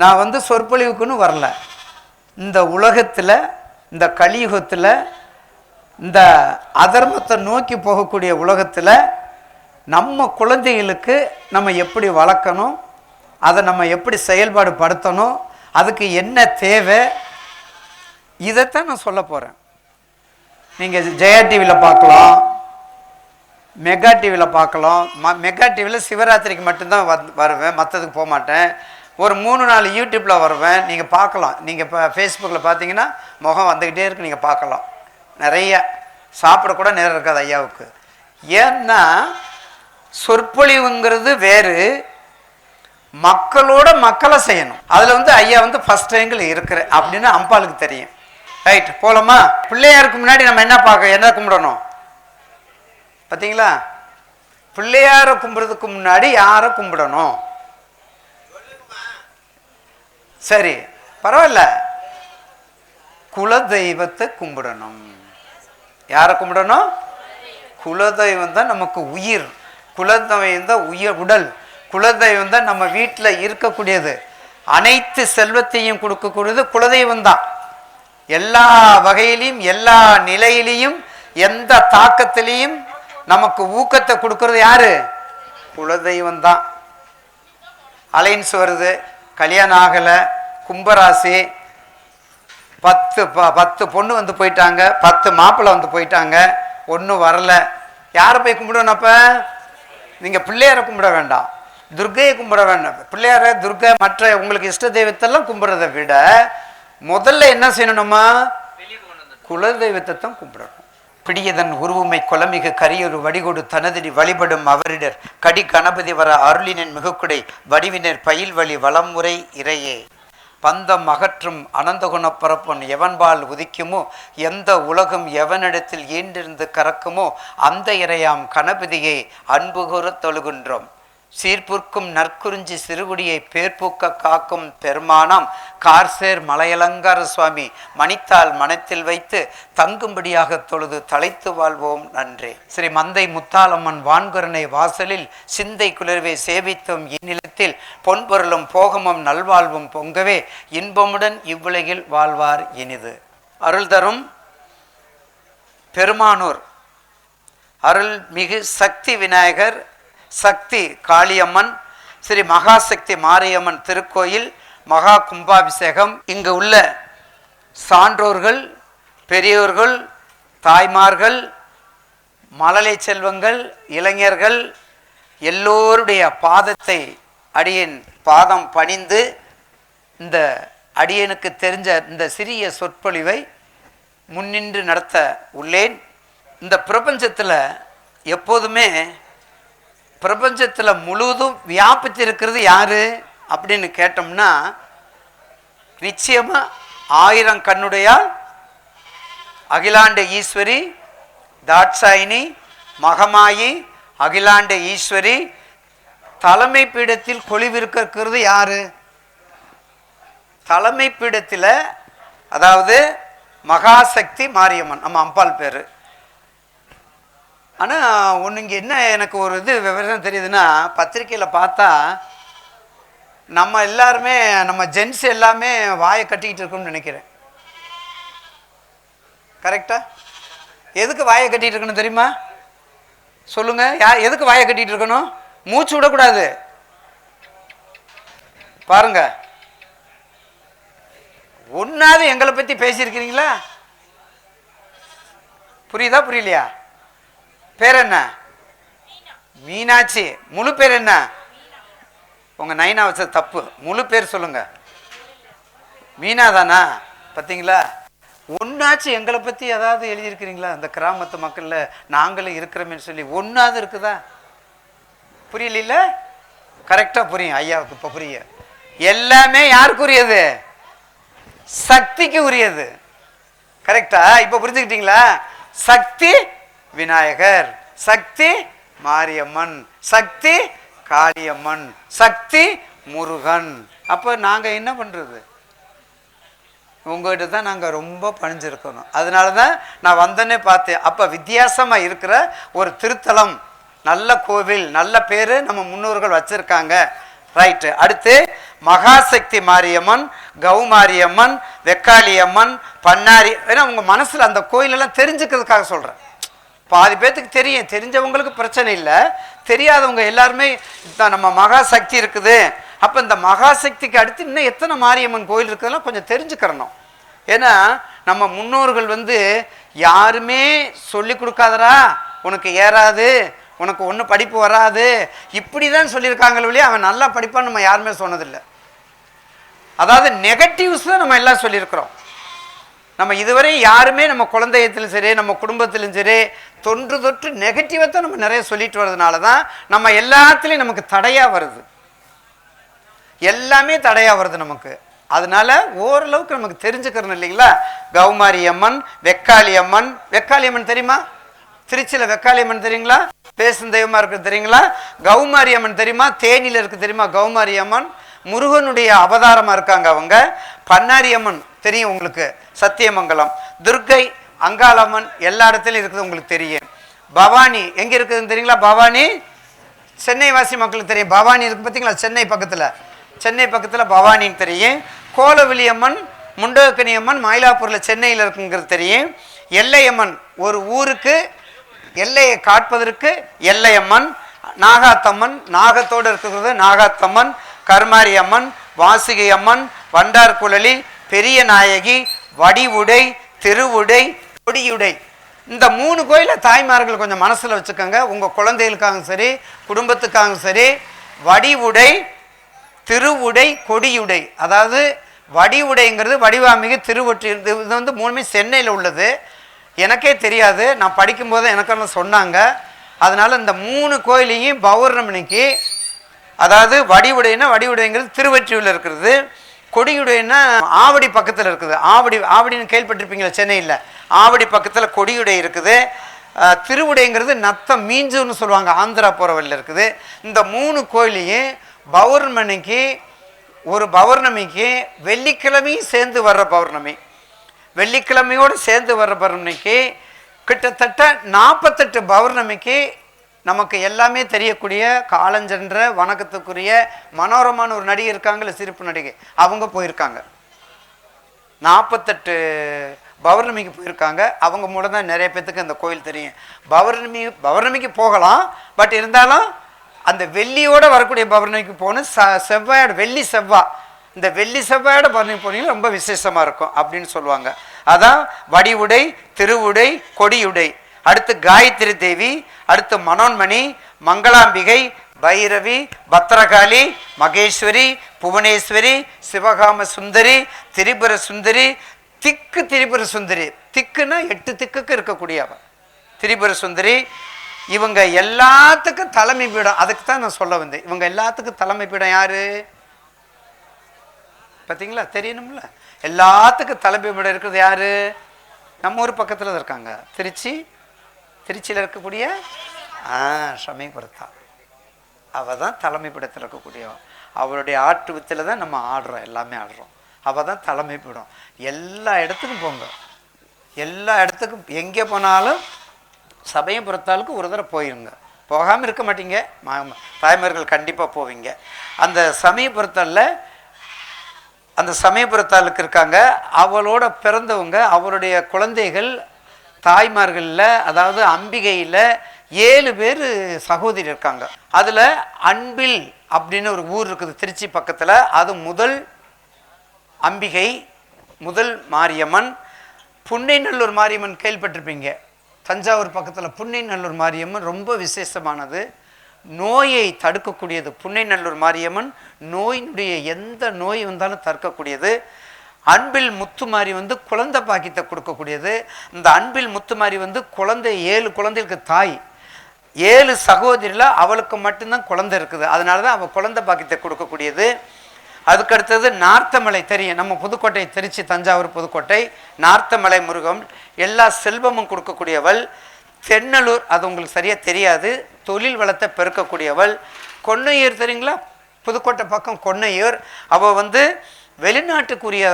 நான் வந்து சொற்பொழிவுக்குன்னு வரல. இந்த உலகத்தில் இந்த கலியுகத்தில் இந்த அதர்மத்தை நோக்கி போகக்கூடிய உலகத்தில் நம்ம குழந்தைகளுக்கு நம்ம எப்படி வளர்க்கணும் அதை நம்ம எப்படி செயல்பாடு படுத்தணும் அதுக்கு என்ன தேவை இதைத்தான் நான் சொல்ல போகிறேன் நீங்கள் ஜெயா டிவியில் பார்க்கலாம் மெகா டிவியில் பார்க்கலாம் ம மெகா டிவியில் சிவராத்திரிக்கு மட்டும்தான் வந் வருவேன் மற்றதுக்கு போக மாட்டேன் ஒரு மூணு நாலு யூடியூப்பில் வருவேன். நீங்கள் பார்க்கலாம். நீங்கள் இப்போ ஃபேஸ்புக்கில் பார்த்தீங்கன்னா முகம் வந்துக்கிட்டே இருக்கு நீங்கள் பார்க்கலாம். நிறைய சாப்பிடக்கூட நேரம் இருக்காது ஐயாவுக்கு. ஏன்னா சொற்பொழிவுங்கிறது வேறு. மக்களோட மக்களை செய்யணும். அதில் வந்து ஐயா வந்து ஃபஸ்ட் ரேங்கில் இருக்கிற அப்படின்னு அம்பாளுக்கு தெரியும். ரைட் போலாமா? பிள்ளையாருக்கு முன்னாடி நம்ம என்ன பார்க்க என்ன கும்பிடணும்? பார்த்தீங்களா? பிள்ளையாரை கும்பிட்றதுக்கு முன்னாடி யாரை கும்பிடணும்? சரி பரவாயில்ல. குலதெய்வத்தை கும்பிடணும். யாரை கும்பிடணும்? குலதெய்வம் தான் நமக்கு உயிர். குலதெய்வம் தான் உயிர் உடல். குலதெய்வம் தான் நம்ம வீட்டில் இருக்கக்கூடியது. அனைத்து செல்வத்தையும் கொடுக்கக்கூடியது குலதெய்வம் தான். எல்லா வகையிலையும் எல்லா நிலையிலையும் எந்த தாக்கத்திலையும் நமக்கு ஊக்கத்தை கொடுக்கறது யாரு? குலதெய்வம் தான். அலைன்ஸ் வருது. கல்யாணம் ஆகலை கும்பராசி பத்து ப பத்து பொண்ணு வந்து போயிட்டாங்க பத்து மாப்பிள்ளை வந்து போயிட்டாங்க ஒன்றும் வரல. யாரை போய் கும்பிடணும் அப்போ? நீங்கள் பிள்ளையாரை கும்பிட வேண்டாம். துர்க்கையை கும்பிட வேண்டாம். பிள்ளையாரை துர்கை மற்ற உங்களுக்கு இஷ்ட தெய்வத்தெல்லாம் கும்பிட்றதை விட முதல்ல என்ன செய்யணுமா குலதெய்வத்தை தான் கும்பிடணும். பிடியதன் உருவுமை கொலமிகு கரியொரு வடிகொடு தனதிரி வழிபடும் அவரிடர் கடி கணபதி வர அருளினின் மிகுக்குடை வடிவினர் பயில் வழி வளமுறை இறையே. பந்தம் அகற்றும் அனந்தகுணப் பரப்பன் எவன்பால் உதிக்குமோ? எந்த உலகம் எவனிடத்தில் ஈண்டிருந்து கறக்குமோ? அந்த இறையாம் கணபதியை அன்புகூறத் தொழுகின்றோம். சீர்புர்க்கும் நற்குறிஞ்சி சிறுகுடியை பேர்பூக்க காக்கும் பெருமானாம் கார்சேர் மலையலங்கார சுவாமி மணித்தால் மனத்தில் வைத்து தங்கும்படியாக தொழுது தலைத்து வாழ்வோம் நன்றி. ஸ்ரீ மந்தை முத்தாலம்மன் வான்குரனை வாசலில் சிந்தை குளிர்வை சேவித்தும் இந்நிலத்தில் பொன்பொருளும் போகமும் நல்வாழ்வும் பொங்கவே இன்பமுடன் இவ்வுலகில் வாழ்வார் இனிது. அருள் தரும் பெருமானூர் அருள்மிகு சக்தி விநாயகர் சக்தி காளியம்மன் ஸ்ரீ மகாசக்தி மாரியம்மன் திருக்கோயில் மகா கும்பாபிஷேகம். இங்கு உள்ள சான்றோர்கள் பெரியோர்கள் தாய்மார்கள் மழலை செல்வங்கள் இளைஞர்கள் எல்லோருடைய பாதத்தை அடியின் பாதம் பணிந்து இந்த அடியனுக்கு தெரிஞ்ச இந்த சிறிய சொற்பொழிவை முன்னின்று நடத்த உள்ளேன். இந்த பிரபஞ்சத்தில் எப்போதுமே பிரபஞ்சத்தில் முழுவதும் வியாபித்திருக்கிறது யாரு? அப்படின்னு கேட்டோம்னா நிச்சயமாக ஆயிரம் கண்ணுடையால் அகிலாண்ட ஈஸ்வரி தாட்சாயினி மகமாயி அகிலாண்ட ஈஸ்வரி தலைமை பீடத்தில் கொழிவிருக்கிறது யாரு? தலைமை பீடத்தில் அதாவது மகாசக்தி மாரியம்மன் நம்ம அம்பாள் பேர். ஆனால் ஒன்று இங்கே என்ன எனக்கு ஒரு இது விவரம் தெரியுதுன்னா பத்திரிக்கையில் பார்த்தா நம்ம எல்லாருமே நம்ம ஜென்ஸ் எல்லாமே வாயை கட்டிக்கிட்டு இருக்கோம்னு நினைக்கிறேன். கரெக்டா எதுக்கு வாயை கட்டிட்டு இருக்கணும் தெரியுமா? சொல்லுங்க. யா எதுக்கு வாயை கட்டிகிட்டு இருக்கணும்? மூச்சு விடக்கூடாது. பாருங்க. ஒன்றாவது எங்களை பற்றி பேசியிருக்கிறீங்களா? புரியுதா புரியலையா? பேர் என்ன? மீனாட்சி. முழு பேர் என்ன? உங்கள் நைனா வச்ச தப்பு. முழு பேர் சொல்லுங்க. மீனா தானா? பார்த்தீங்களா ஒன்றாச்சு எங்களை பற்றி ஏதாவது எழுதியிருக்கிறீங்களா? இந்த கிராமத்து மக்களில் நாங்களும் இருக்கிறோமேன்னு சொல்லி ஒன்றாவது இருக்குதா? புரியல கரெக்டாக புரியும். ஐயாவுக்கு இப்போ புரியும். எல்லாமே யாருக்குரியது? சக்திக்கு உரியது. கரெக்டா இப்போ புரிஞ்சுக்கிட்டீங்களா? சக்தி விநாயகர். சக்தி மாரியம்மன். சக்தி காளியம்மன். சக்தி முருகன். அப்போ நாங்கள் என்ன பண்ணுறது உங்கள்கிட்ட தான் நாங்கள் ரொம்ப பணிஞ்சிருக்கணும். அதனால தான் நான் வந்தோன்னே பார்த்தேன். அப்போ வித்தியாசமாக இருக்கிற ஒரு திருத்தலம். நல்ல கோவில் நல்ல பேர் நம்ம முன்னோர்கள் வச்சுருக்காங்க. ரைட்டு அடுத்து மகாசக்தி மாரியம்மன் கௌமாரியம்மன் வெக்காளியம்மன் பன்னாரி ஏன்னா உங்கள் மனசில் அந்த கோயிலெல்லாம் தெரிஞ்சுக்கிறதுக்காக சொல்கிறேன் பாதி பேர்த்துக்கு தெரியும். தெரிஞ்சவங்களுக்கு பிரச்சனை இல்லை. தெரியாதவங்க எல்லாருமே இதான் நம்ம மகாசக்தி இருக்குது. அப்போ இந்த மகாசக்திக்கு அடுத்து இன்னும் எத்தனை மாரியம்மன் கோயில் இருக்குதெல்லாம் கொஞ்சம் தெரிஞ்சுக்கிறணும். ஏன்னா நம்ம முன்னோர்கள் வந்து யாருமே சொல்லி கொடுக்காதடா உனக்கு ஏறாது உனக்கு ஒன்றும் படிப்பு வராது. இப்படி தான் சொல்லியிருக்காங்களே ஒழிய அவன் நல்லா படிப்பான்னு நம்ம யாருமே சொன்னதில்லை. அதாவது நெகட்டிவ்ஸ் தான் நம்ம எல்லாம் சொல்லியிருக்கிறோம். நம்ம இதுவரை யாருமே நம்ம குழந்தையத்திலும் சரி நம்ம குடும்பத்திலும் சரி தொன்று தொற்று நெகட்டிவை தான் நம்ம நிறைய சொல்லிட்டு வர்றதுனால தான் நம்ம எல்லாத்துலேயும் நமக்கு தடையாக வருது. எல்லாமே தடையாக வருது நமக்கு. அதனால ஓரளவுக்கு நமக்கு தெரிஞ்சுக்கிறோம் இல்லைங்களா? கௌமாரி அம்மன் வெக்காளி அம்மன். வெக்காளி அம்மன் தெரியுமா? திருச்சியில் வெக்காளி அம்மன் தெரியுங்களா? பேசும் தெய்வமாக இருக்கு தெரியுங்களா? கௌமாரி அம்மன் தெரியுமா? தேனியில் இருக்கு தெரியுமா? கௌமாரி அம்மன். முருகனுடைய அவதாரமாக இருக்காங்க அவங்க. பன்னாரியம்மன் தெரியும் உங்களுக்கு சத்தியமங்கலம். துர்க்கை அங்காளம்மன் எல்லா இடத்துலையும் இருக்குது உங்களுக்கு தெரியும். பவானி எங்கே இருக்குதுன்னு தெரியுங்களா? பவானி? சென்னை வாசி மக்களுக்கு தெரியும். பவானி இருக்கு பார்த்தீங்களா சென்னை பக்கத்தில். சென்னை பக்கத்தில் பவானின்னு தெரியும். கோலவிலி அம்மன் அம்மன் மயிலாப்பூரில் சென்னையில் இருக்குங்கிறது தெரியும். எல்லையம்மன் ஒரு ஊருக்கு எல்லையை காட்பதற்கு எல்லையம்மன் நாகாத்தம்மன் நாகத்தோடு இருக்கிறது நாகாத்தம்மன் கருமாரி அம்மன் வாசுகி அம்மன் வண்டார்குழலி பெரிய நாயகி வடிவுடை திருவுடை கொடியுடை. இந்த மூணு கோயிலை தாய்மார்கள் கொஞ்சம் மனசில் வச்சுக்கோங்க. உங்கள் குழந்தைகளுக்காகவும் சரி குடும்பத்துக்காகவும் சரி வடிவுடை திருவுடை கொடியுடை. அதாவது வடிவுடைங்கிறது வடிவாமிகு திருவொற்றி இது வந்து மூணுமே சென்னையில் உள்ளது. எனக்கே தெரியாது. நான் படிக்கும்போது எனக்கெல்லாம் சொன்னாங்க. அதனால் இந்த மூணு கோயிலையும் பௌர்ணமிக்கு அதாவது வடிவுடைன்னா வடிவுடைங்கிறது திருவற்றியூரில் இருக்கிறது. கொடியுடைன்னா ஆவடி பக்கத்தில் இருக்குது. ஆவடி ஆவடின்னு கேள்விப்பட்டிருப்பீங்களா? சென்னையில். ஆவடி பக்கத்தில் கொடியுடை இருக்குது. திருவுடைங்கிறது நத்தம் மீஞ்சுன்னு சொல்லுவாங்க. ஆந்திரா போகிறவரில் இருக்குது. இந்த மூணு கோயிலையும் பௌர்ணமிக்கு ஒரு பௌர்ணமிக்கு வெள்ளிக்கிழமையும் சேர்ந்து வர்ற பௌர்ணமி. வெள்ளிக்கிழமையோடு சேர்ந்து வர்ற பௌர்ணமிக்கு கிட்டத்தட்ட நாற்பத்தெட்டு பௌர்ணமிக்கு நமக்கு எல்லாமே தெரியக்கூடிய காலஞ்சென்ற வணக்கத்துக்குரிய மனோரமான ஒரு நடிகை இருக்காங்கல்ல சிரிப்பு நடிகை. அவங்க போயிருக்காங்க. நாற்பத்தெட்டு பௌர்ணமிக்கு போயிருக்காங்க. அவங்க மூலம் தான் நிறைய பேர்த்துக்கு அந்த கோயில் தெரியும். பௌர்ணமி பௌர்ணமிக்கு போகலாம். பட் இருந்தாலும் அந்த வெள்ளியோடு வரக்கூடிய பௌர்ணமிக்கு போகணும். ச செவ்வாயோட வெள்ளி செவ்வாய் இந்த வெள்ளி செவ்வாயோட பௌர்ணமி போனீங்கன்னா ரொம்ப விசேஷமாக இருக்கும் அப்படின்னு சொல்லுவாங்க. அதான் வடிவுடை திருவுடை கொடியுடை. அடுத்து காயத்ரி தேவி அடுத்து மனோன்மணி மங்களாம்பிகை பைரவி பத்ரகாளி மகேஸ்வரி புவனேஸ்வரி சிவகாம சுந்தரி திரிபுர சுந்தரி திக்கு திரிபுர சுந்தரி. திக்குன்னா எட்டு திக்குக்கு இருக்கக்கூடியவ திரிபுர சுந்தரி இவங்க எல்லாத்துக்கும் தலைமை பீடம் அதுக்கு தான் நான் சொல்ல வந்தேன். இவங்க எல்லாத்துக்கும் தலைமை பீடம் யாரு? பார்த்தீங்களா தெரியணும்ல. எல்லாத்துக்கும் தலைமை பீடம் இருக்கிறது யாரு? நம்ம ஊர் பக்கத்தில் இருக்காங்க. திருச்சி திருச்சியில் இருக்கக்கூடிய சமயபுரத்தா. அவள் தான் தலைமைப்பிடத்தில் இருக்கக்கூடியவ அவளுடைய ஆற்றுவத்தில் தான் நம்ம ஆடுறோம் எல்லாமே ஆடுறோம். அவள் தான் தலைமைப்பிடம். எல்லா இடத்துக்கும் போங்க. எல்லா இடத்துக்கும் எங்கே போனாலும் சமயபுரத்தாளுக்கு ஒரு தடவை போயிருங்க. போகாமல் இருக்க மாட்டீங்க. மா- தாய்மார்கள் கண்டிப்பாக போவீங்க. அந்த சமயபுரத்தாலில் அந்த சமயபுரத்தாளுக்கு இருக்காங்க. அவளோட பிறந்தவங்க அவருடைய குழந்தைகள் தாய்மார்களில் அதாவது அம்பிகையில் ஏழு பேர் சகோதரி இருக்காங்க. அதில் அன்பில் அப்படின்னு ஒரு ஊர் இருக்குது திருச்சி பக்கத்தில். அது முதல் அம்பிகை முதல் மாரியம்மன். புன்னைநல்லூர் மாரியம்மன் கேள்விப்பட்டிருப்பீங்க. தஞ்சாவூர் பக்கத்தில் புன்னைநல்லூர் மாரியம்மன் ரொம்ப விசேஷமானது. நோயை தடுக்கக்கூடியது புன்னைநல்லூர் மாரியம்மன். நோயினுடைய எந்த நோய் வந்தாலும் தடுக்கக்கூடியது. அன்பில் முத்துமாரி வந்து குழந்தை பாக்கியத்தை கொடுக்கக்கூடியது. இந்த அன்பில் முத்துமாரி வந்து குழந்தை ஏழு குழந்தைகளுக்கு தாய். ஏழு சகோதரியில் அவளுக்கு மட்டும்தான் குழந்தை இருக்குது. அதனால தான் அவள் குழந்தை பாக்கியத்தை கொடுக்கக்கூடியது. அதுக்கு அடுத்தது நார்த்தமலை தெரியும் நம்ம புதுக்கோட்டை திருச்சி தஞ்சாவூர் புதுக்கோட்டை நார்த்தமலை முருகம் எல்லா செல்வமும் கொடுக்கக்கூடியவள். தென்னலூர் அது உங்களுக்கு சரியாக தெரியாது. தொழில் வளத்தை பெருக்கக்கூடியவள். கொன்னையூர் தெரியுங்களா? புதுக்கோட்டை பக்கம் கொன்னையூர். அவள் வந்து வெளிநாட்டுக்குரிய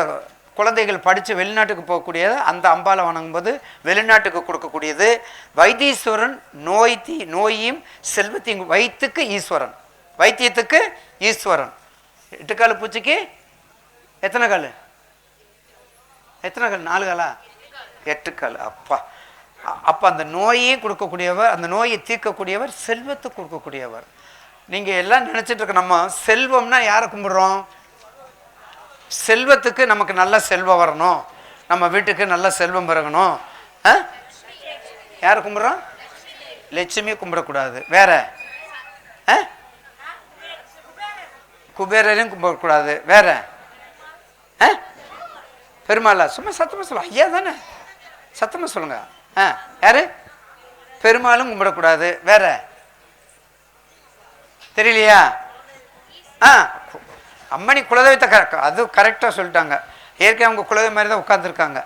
குழந்தைகள் படித்து வெளிநாட்டுக்கு போகக்கூடியது அந்த அம்பாலை வணங்கும்போது வெளிநாட்டுக்கு கொடுக்கக்கூடியது. வைத்தீஸ்வரன் நோய் தீ நோயும் செல்வத்தையும் வைத்துக்கு ஈஸ்வரன். வைத்தியத்துக்கு ஈஸ்வரன். எட்டுக்கால் பூச்சிக்கு எத்தனை கால்? எத்தனை கால்? நாலு காலா? எட்டு கால். அப்பா. அப்போ அந்த நோயையும் கொடுக்கக்கூடியவர் அந்த நோயை தீர்க்கக்கூடியவர் செல்வத்தை கொடுக்கக்கூடியவர். நீங்கள் எல்லாம் நினச்சிட்டு இருக்க நம்ம செல்வம்னா யாரை கும்பிட்றோம்? செல்வத்துக்கு நமக்கு நல்ல செல்வம் வரணும். நம்ம வீட்டுக்கு நல்ல செல்வம் பிறகணும் ஆ? கும்பிட்றோம்? லட்சுமி கும்பிடக்கூடாது. வேற? ஆ? குபேரரையும் கும்பிடக்கூடாது. வேற? ஆ? பெருமாளா? சும்மா சத்தமாக சொல்லுவோம் ஐயா தானே? சத்தமாக சொல்லுங்க. ஆ யாரு? பெருமாளும் கும்பிடக்கூடாது. வேற? தெரியலையா? ஆ? அம்மணி குலதெய்வத்தை கரெக்ட் அது கரெக்டாக சொல்லிட்டாங்க. ஏற்கனவே அவங்க குலதெய்வம் மாதிரி தான் உட்காந்துருக்காங்க